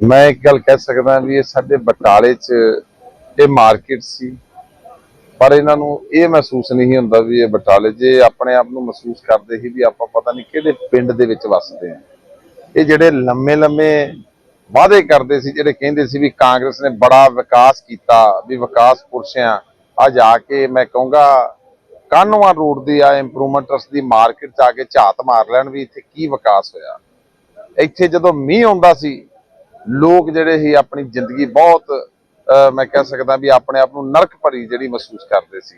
ਮੈਂ ਇੱਕ ਗੱਲ ਕਹਿ ਸਕਦਾ ਵੀ ਇਹ ਸਾਡੇ ਬਟਾਲੇ 'ਚ ਇਹ ਮਾਰਕੀਟ ਸੀ, ਪਰ ਇਹਨਾਂ ਨੂੰ ਇਹ ਮਹਿਸੂਸ ਨਹੀਂ ਹੁੰਦਾ ਵੀ ਇਹ ਬਟਾਲੇ, ਜੇ ਆਪਣੇ ਆਪ ਨੂੰ ਮਹਿਸੂਸ ਕਰਦੇ ਸੀ ਵੀ ਆਪਾਂ ਪਤਾ ਨਹੀਂ ਕਿਹੜੇ ਪਿੰਡ ਦੇ ਵਿੱਚ ਵੱਸਦੇ ਆ ਇਹ ਜਿਹੜੇ ਲੰਮੇ ਲੰਮੇ ਵਾਅਦੇ ਕਰਦੇ ਸੀ, ਜਿਹੜੇ ਕਹਿੰਦੇ ਸੀ ਵੀ ਕਾਂਗਰਸ ਨੇ ਬੜਾ ਵਿਕਾਸ ਕੀਤਾ, ਵੀ ਵਿਕਾਸ ਪੁਰਸ਼ਿਆਂ ਆ ਜਾ ਕੇ ਮੈਂ ਕਹੂੰਗਾ ਕਾਨੋਆ ਰੋਡ ਦੀ ਆ ਇੰਪਰੂਵਮੈਂਟ ਦੀ ਮਾਰਕੀਟ 'ਚ ਆ ਕੇ ਝਾਤ ਮਾਰ ਲੈਣ ਵੀ ਇੱਥੇ ਕੀ ਵਿਕਾਸ ਹੋਇਆ। ਇੱਥੇ ਜਦੋਂ ਮੀਂਹ ਆਉਂਦਾ ਸੀ ਲੋਕ ਜਿਹੜੇ ਸੀ ਆਪਣੀ ਜ਼ਿੰਦਗੀ ਬਹੁਤ ਮੈਂ ਕਹਿ ਸਕਦਾ ਵੀ ਆਪਣੇ ਆਪ ਨੂੰ ਨਰਕ ਭਰੀ ਜਿਹੜੀ ਮਹਿਸੂਸ ਕਰਦੇ ਸੀ।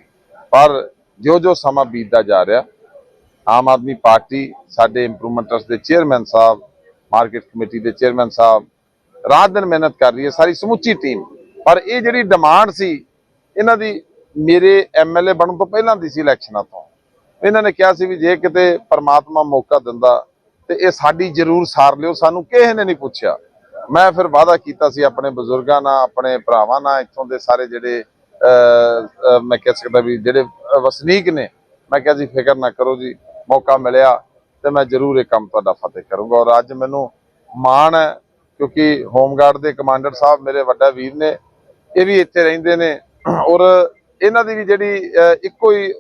ਪਰ ਜੋ ਜੋ ਸਮਾਂ ਬੀਤਦਾ ਜਾ ਰਿਹਾ, ਆਮ ਆਦਮੀ ਪਾਰਟੀ ਸਾਡੇ ਇੰਪਰੂਵਮੈਂਟ ਟਰਸਟ ਦੇ ਚੇਅਰਮੈਨ ਸਾਹਿਬ ਮਾਰਕੀਟ ਕਮੇਟੀ ਦੇ ਚੇਅਰਮੈਨ ਸਾਹਿਬ, ਰਾਤ ਦਿਨ ਮਿਹਨਤ ਕਰ ਰਹੀ ਹੈ, ਸਾਰੀ ਸਮੁੱਚੀ ਟੀਮ ਪਰ ਇਹ ਜਿਹੜੀ ਡਿਮਾਂਡ ਸੀ, ਇਹਨਾਂ ਦੀ ਮੇਰੇ ਐਮਐਲਏ ਬਣਨ ਤੋਂ ਪਹਿਲਾਂ ਦੀ ਸੀ ਇਲੈਕਸ਼ਨਾਂ ਤੋਂ। ਇਹਨਾਂ ਨੇ ਕਿਹਾ ਸੀ ਵੀ ਜੇ ਕਿਤੇ ਪਰਮਾਤਮਾ ਮੌਕਾ ਦਿੰਦਾ, ਤੇ ਇਹ ਸਾਡੀ ਜ਼ਰੂਰ ਸਾਰ ਲਿਓ, ਸਾਨੂੰ ਕਿਸੇ ਨੇ ਨਹੀਂ ਪੁੱਛਿਆ। ਮੈਂ ਫਿਰ ਵਾਅਦਾ ਕੀਤਾ ਸੀ ਆਪਣੇ ਬਜ਼ੁਰਗਾਂ ਨਾਲ, ਆਪਣੇ ਭਰਾਵਾਂ ਨਾਲ, ਇੱਥੋਂ ਦੇ ਸਾਰੇ ਜਿਹੜੇ ਮੈਂ ਕਹਿ ਸਕਦਾ ਵੀ ਜਿਹੜੇ ਵਸਨੀਕ ਨੇ, ਮੈਂ ਕਿਹਾ ਜੀ ਫਿਕਰ ਨਾ ਕਰੋ ਜੀ, ਮੌਕਾ ਮਿਲਿਆ ਤੇ ਮੈਂ ਜ਼ਰੂਰ ਇਹ ਕੰਮ ਤੁਹਾਡਾ ਫਤਿਹ ਕਰੂੰਗਾ। ਔਰ ਅੱਜ ਮੈਨੂੰ ਮਾਣ ਹੈ, ਕਿਉਂਕਿ ਹੋਮਗਾਰਡ ਦੇ ਕਮਾਂਡਰ ਸਾਹਿਬ ਮੇਰੇ ਵੱਡਾ ਵੀਰ ਨੇ, ਇਹ ਵੀ ਇੱਥੇ ਰਹਿੰਦੇ ਨੇ। ਔਰ ਇਹਨਾਂ ਦੀ ਵੀ ਜਿਹੜੀ ਇੱਕੋ ਹੀ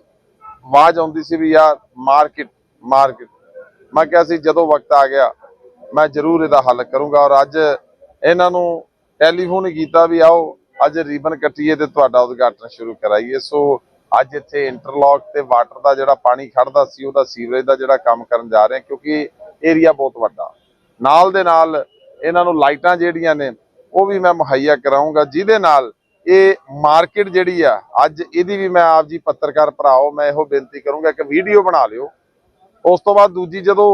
ਆਵਾਜ਼ ਆਉਂਦੀ ਸੀ ਵੀ ਯਾਰ ਮਾਰਕੀਟ ਮਾਰਕੀਟ। ਮੈਂ ਕਿਹਾ ਸੀ ਜਦੋਂ ਵਕਤ ਆ ਗਿਆ ਮੈਂ ਜ਼ਰੂਰ ਇਹਦਾ ਹੱਲ ਕਰੂੰਗਾ ਔਰ ਅੱਜ ਇਹਨਾਂ ਨੂੰ ਟੈਲੀਫੋਨ ਕੀਤਾ ਵੀ ਆਓ, ਅੱਜ ਰੀਬਨ ਕੱਟੀਏ ਤੇ ਤੁਹਾਡਾ ਉਦਘਾਟਨ ਸ਼ੁਰੂ ਕਰਾਈਏ। ਸੋ ਅੱਜ ਇੱਥੇ ਇੰਟਰਲੌਕ ਤੇ ਵਾਟਰ ਦਾ ਜਿਹੜਾ ਪਾਣੀ ਖੜਦਾ ਸੀ, ਉਹਦਾ ਸੀਵਰੇਜ ਦਾ ਜਿਹੜਾ ਕੰਮ ਕਰਨ ਜਾ ਰਹੇ ਕਿਉਂਕਿ ਏਰੀਆ ਬਹੁਤ ਵੱਡਾ। ਨਾਲ ਦੇ ਨਾਲ ਇਹਨਾਂ ਨੂੰ ਲਾਈਟਾਂ ਜਿਹੜੀਆਂ ਨੇ, ਉਹ ਵੀ ਮੈਂ ਮੁਹੱਈਆ ਕਰਾਉਂਗਾ ਜਿਹਦੇ ਨਾਲ ਇਹ ਮਾਰਕੀਟ ਜਿਹੜੀ ਆ, ਅੱਜ ਇਹਦੀ ਵੀ ਮੈਂ ਆਪ ਜੀ ਪੱਤਰਕਾਰ ਭਰਾਓ, ਮੈਂ ਇਹੋ ਬੇਨਤੀ ਕਰੂੰਗਾ ਕਿ ਵੀਡੀਓ ਬਣਾ ਲਿਓ। ਉਸ ਤੋਂ ਬਾਅਦ ਦੂਜੀ ਜਦੋਂ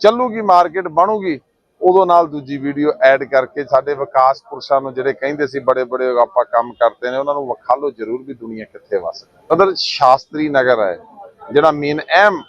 ਚੱਲੂਗੀ, ਮਾਰਕੀਟ ਬਣੂਗੀ, ਉਦੋਂ ਨਾਲ ਦੂਜੀ ਵੀਡੀਓ ਐਡ ਕਰਕੇ ਸਾਡੇ ਵਿਕਾਸ ਪੁਰਸ਼ਾਂ ਨੂੰ ਜਿਹੜੇ ਕਹਿੰਦੇ ਸੀ, ਬੜੇ ਬੜੇ ਆਪਾਂ ਕੰਮ ਕਰਦੇ ਨੇ, ਉਹਨਾਂ ਨੂੰ ਵਿਖਾ ਲਓ ਜ਼ਰੂਰ ਵੀ ਦੁਨੀਆ ਕਿੱਥੇ ਵਸ ਉਧਰ ਸ਼ਾਸਤਰੀ ਨਗਰ ਹੈ, ਜਿਹੜਾ ਮੇਨ ਅਹਿਮ,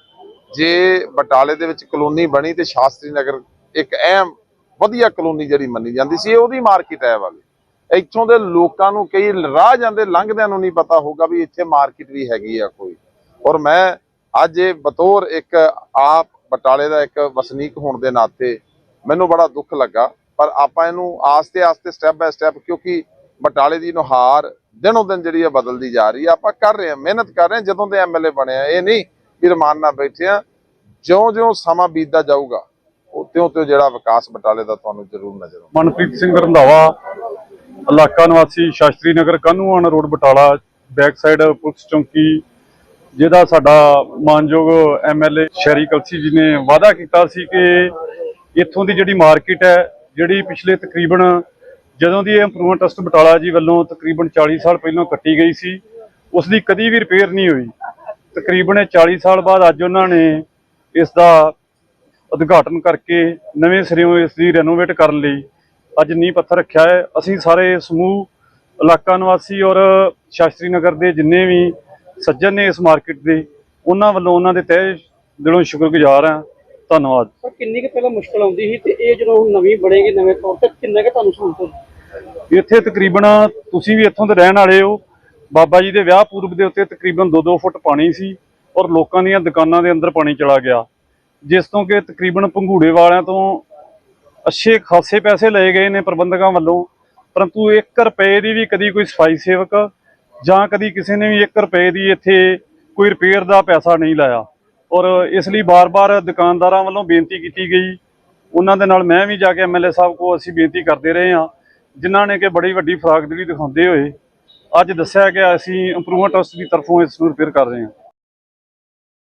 ਜੇ ਬਟਾਲੇ ਦੇ ਵਿੱਚ ਕਲੋਨੀ ਬਣੀ ਤੇ ਸ਼ਾਸਤਰੀ ਨਗਰ ਇੱਕ ਅਹਿਮ, ਵਧੀਆ ਕਲੋਨੀ ਜਿਹੜੀ ਮੰਨੀ ਜਾਂਦੀ ਸੀ ਉਹਦੀ ਮਾਰਕੀਟ ਹੈ ਵਾਲੀ। ਇੱਥੋਂ ਦੇ ਲੋਕਾਂ ਨੂੰ ਕਈ ਰਾਹ ਜਾਂਦੇ, ਲੰਘਦਿਆਂ ਨੂੰ ਨਹੀਂ ਪਤਾ ਹੋਊਗਾ ਵੀ ਇੱਥੇ ਮਾਰਕੀਟ ਵੀ ਹੈਗੀ ਆ ਕੋਈ। ਔਰ ਮੈਂ ਅੱਜ ਇਹ ਬਤੌਰ ਇੱਕ ਆਪ ਬਟਾਲੇ ਦਾ ਇੱਕ ਵਸਨੀਕ ਹੋਣ ਦੇ ਨਾਤੇ ਮੈਨੂੰ ਬੜਾ ਦੁੱਖ ਲੱਗਾ, ਪਰ ਆਪਾਂ ਇਹਨੂੰ ਆਸਤੇ ਆਸਤੇ ਸਟੈਪ ਬਾਏ ਸਟੈਪ ਕਿਉਂਕਿ ਬਟਾਲੇ ਦੀ ਨੁਹਾਰ ਦਿਨੋਂ ਦਿਨ ਜਿਹੜੀ ਹੈ ਬਦਲਦੀ ਜਾ ਰਹੀ ਹੈ। ਆਪਾਂ ਕਰ ਰਹੇ ਹਾਂ, ਮਿਹਨਤ ਕਰ ਰਹੇ ਹਾਂ, ਜਦੋਂ ਦੇ ਐਮਐਲਏ ਬਣੇ ਆ ਇਹ ਨਹੀਂ ਵੀ ਰਮਾਨ ਨਾਲ ਬੈਠੇ ਆ ਜਿਉਂ-ਜਿਉਂ ਸਮਾਂ ਬੀਤਦਾ ਜਾਊਗਾ ਤਿਉਂ-ਤਿਉਂ ਜਿਹੜਾ ਵਿਕਾਸ ਬਟਾਲੇ ਦਾ ਤੁਹਾਨੂੰ ਜ਼ਰੂਰ ਨਜ਼ਰ ਆਉਂਦਾ ਮਨਪ੍ਰੀਤ ਸਿੰਘ ਰੰਧਾਵਾ, ਇਲਾਕਾ ਨਿਵਾਸੀ ਸ਼ਾਸਤਰੀ ਨਗਰ ਕਾਨੂੰਨ road Batala, back side police ਚੌਂਕੀ ਜਿਹਦਾ ਸਾਡਾ ਮਾਨਯੋਗ ਐਮਐਲਏ ਸ਼ਹਿਰੀ ਕਲਸੀ ਜੀ ਨੇ ਵਾਅਦਾ ਕੀਤਾ ਸੀ ਕਿ ਇੱਥੋਂ ਦੀ ਜਿਹੜੀ ਮਾਰਕੀਟ ਹੈ, ਜਿਹੜੀ ਪਿਛਲੇ ਤਕਰੀਬਨ ਜਦੋਂ ਦੀ ਇਹ ਇੰਪਰੂਵਮੈਂਟ ਟਰਸਟ ਬਟਾਲਾ ਜੀ ਵੱਲੋਂ ਤਕਰੀਬਨ 40 ਸਾਲ ਪਹਿਲਾਂ ਕੱਟੀ ਗਈ ਸੀ, ਉਸ ਦੀ ਕਦੀ ਵੀ ਰਿਪੇਅਰ ਨਹੀਂ ਹੋਈ। ਤਕਰੀਬਨ ਇਹ 40 ਸਾਲ ਬਾਅਦ ਅੱਜ ਉਹਨਾਂ ਨੇ ਇਸ ਦਾ ਉਦਘਾਟਨ ਕਰਕੇ ਨਵੇਂ ਸਿਰਿਓਂ ਇਸ ਦੀ ਰੈਨੋਵੇਟ ਕਰਨ ਲਈ ਅੱਜ ਨੀਂਹ ਪੱਥਰ ਰੱਖਿਆ ਹੈ। ਅਸੀਂ ਸਾਰੇ ਸਮੂਹ, ਇਲਾਕਾ ਨਿਵਾਸੀ ਔਰ ਸ਼ਾਸਤਰੀ ਨਗਰ ਦੇ ਜਿੰਨੇ ਵੀ ਸੱਜਣ ਨੇ ਇਸ ਮਾਰਕੀਟ ਦੇ ਉਹਨਾਂ ਵੱਲੋਂ ਉਹਨਾਂ ਦੇ ਤਹਿ ਦਿਲੋਂ ਸ਼ੁਕਰਗੁਜ਼ਾਰ ਹਾਂ। ਧੰਨਵਾਦ। ਪਰ ਕਿੰਨੀ ਕੁ ਪਹਿਲਾਂ ਮੁਸ਼ਕਲ ਆਉਂਦੀ ਸੀ ਤੇ ਇਹ ਜਦੋਂ ਹੁਣ ਨਵੀਂ ਬਣੇਗੀ ਨਵੇਂ ਤੌਰ ਤੇ ਕਿੰਨਾ ਕੁ ਤੁਹਾਨੂੰ ਸਹੂਲਤ? ਇੱਥੇ ਤਕਰੀਬਨ ਤੁਸੀਂ ਵੀ ਇੱਥੋਂ ਦੇ ਰਹਿਣ ਵਾਲੇ ਹੋ। ਬਾਬਾ ਜੀ ਦੇ ਵਿਆਹ ਪੂਰਬ ਦੇ ਉੱਤੇ ਤਕਰੀਬਨ 2-2 ਫੁੱਟ ਪਾਣੀ ਸੀ ਔਰ ਲੋਕਾਂ ਦੀਆਂ ਦੁਕਾਨਾਂ ਦੇ ਅੰਦਰ ਪਾਣੀ ਚਲਾ ਗਿਆ। ਜਿਸ ਤੋਂ ਕਿ ਤਕਰੀਬਨ ਪੰਘੂੜੇ ਵਾਲਿਆਂ ਤੋਂ ਅੱਛੇ ਖਾਸੇ ਪੈਸੇ ਲਏ ਗਏ ਨੇ ਪ੍ਰਬੰਧਕਾਂ ਵੱਲੋਂ। ਪਰੰਤੂ 1 ਰੁਪਏ ਦੀ ਵੀ ਕਦੀ ਕੋਈ ਸਫ਼ਾਈ ਸੇਵਕ ਜਾਂ ਕਦੀ ਕਿਸੇ ਨੇ ਵੀ 1 ਰੁਪਏ ਦੀ ਇੱਥੇ ਕੋਈ ਰਿਪੇਅਰ ਦਾ ਪੈਸਾ ਨਹੀਂ ਲਾਇਆ। ਔਰ ਇਸ ਲਈ ਬਾਰ-ਬਾਰ ਦੁਕਾਨਦਾਰਾਂ ਵੱਲੋਂ ਬੇਨਤੀ ਕੀਤੀ ਗਈ। ਉਹਨਾਂ ਦੇ ਨਾਲ ਮੈਂ ਵੀ ਜਾ ਕੇ ਐਮਐਲਏ ਸਾਹਿਬ ਕੋ ਅਸੀਂ ਬੇਨਤੀ ਕਰਦੇ ਰਹੇ ਹਾਂ। ਜਿਨ੍ਹਾਂ ਨੇ ਕਿ ਬੜੀ ਵੱਡੀ ਫਰਾਗਦਰੀ ਦਿਖਾਉਂਦੇ ਹੋਏ ਅੱਜ ਦੱਸਿਆ ਕਿ ਅਸੀਂ ਇੰਪਰੂਵਮੈਂਟ ਟਰਸਟ ਦੀ ਤਰਫੋਂ ਇਸ ਨੂੰ ਰਿਪੇਅਰ ਕਰ ਰਹੇ ਹਾਂ।